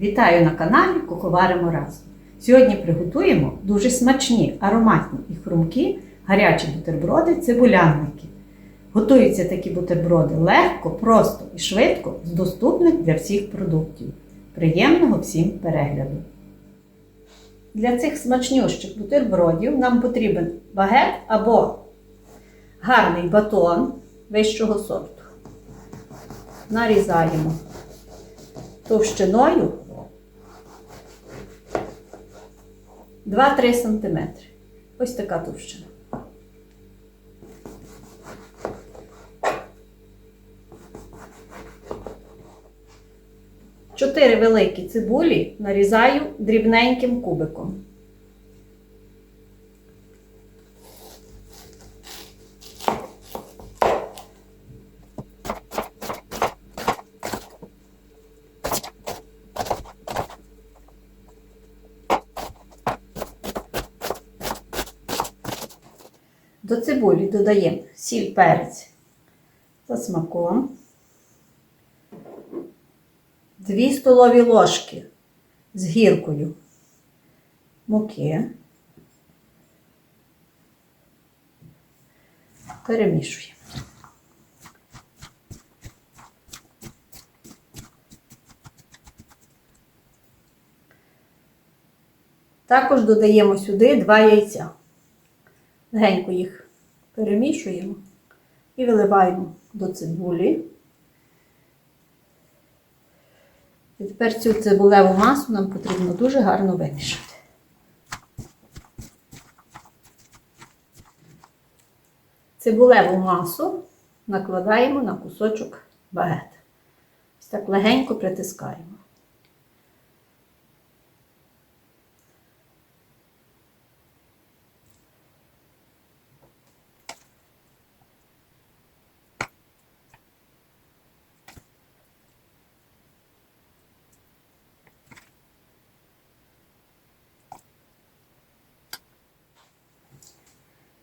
Вітаю на каналі Куховаримо разом. Сьогодні приготуємо дуже смачні, ароматні і хрумкі гарячі бутерброди цибулянники. Готуються такі бутерброди легко, просто і швидко з доступних для всіх продуктів. Приємного всім перегляду! Для цих смачнющих бутербродів нам потрібен багет або гарний батон вищого сорту. Нарізаємо товщиною 2-3 см. Ось така товщина. Чотири великі цибулі нарізаю дрібненьким кубиком. До цибулі додаємо сіль перець за смаком. 2 столові ложки з гіркою муки. Перемішуємо. Також додаємо сюди 2 яйця. Легенько їх перемішуємо і виливаємо до цибулі. І тепер цю цибулеву масу нам потрібно дуже гарно вимішати. Цибулеву масу накладаємо на кусочок багета. Ось так легенько притискаємо.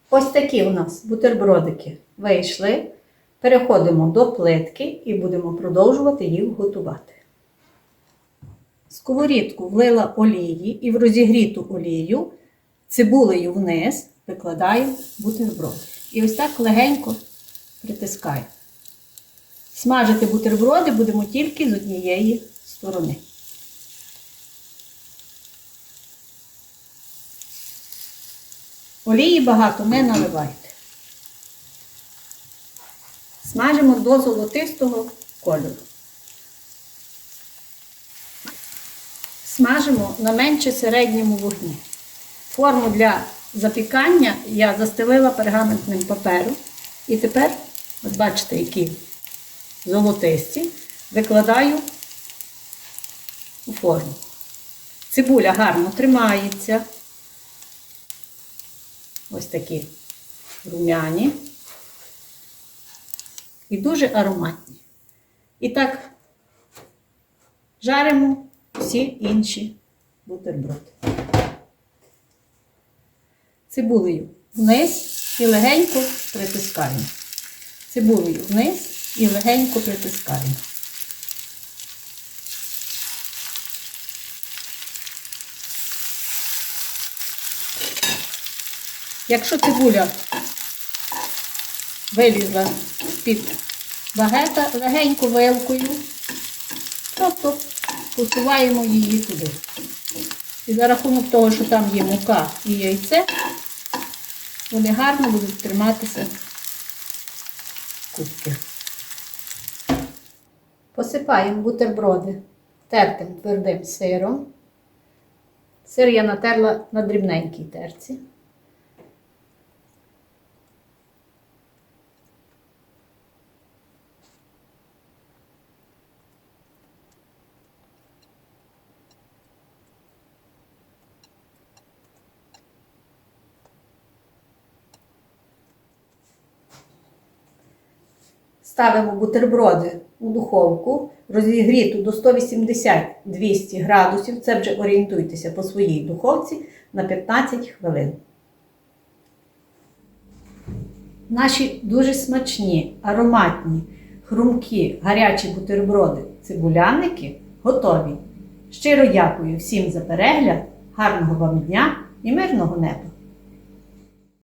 Ось такі у нас бутербродики вийшли. Переходимо до плитки і будемо продовжувати їх готувати. Сковорідку влила олії і в розігріту олію цибулею вниз викладаю бутерброди. І ось так легенько притискаю. Смажити бутерброди будемо тільки з однієї сторони. Олії багато не наливайте. Смажимо до золотистого кольору. Смажимо на менше середньому вогні. Форму для запікання я застелила пергаментним папером. І тепер, от бачите, які золотисті, викладаю у форму. Цибуля гарно тримається. Ось такі рум'яні і дуже ароматні. І так жаримо всі інші бутерброди. Цибулею вниз і легенько притискаємо. Цибулею вниз і легенько притискаємо. Якщо цибуля вилізла з-під багета легенько вилкою, просто посуваємо її туди. І за рахунок того, що там є мука і яйце, вони гарно будуть триматися кубки. Посипаємо бутерброди тертим твердим сиром. Сир я натерла на дрібненькій терці. Ставимо бутерброди у духовку, розігріту до 180-200 градусів. Це вже орієнтуйтеся по своїй духовці на 15 хвилин. Наші дуже смачні, ароматні, хрумкі, гарячі бутерброди, цибуляники готові. Щиро дякую всім за перегляд, гарного вам дня і мирного неба!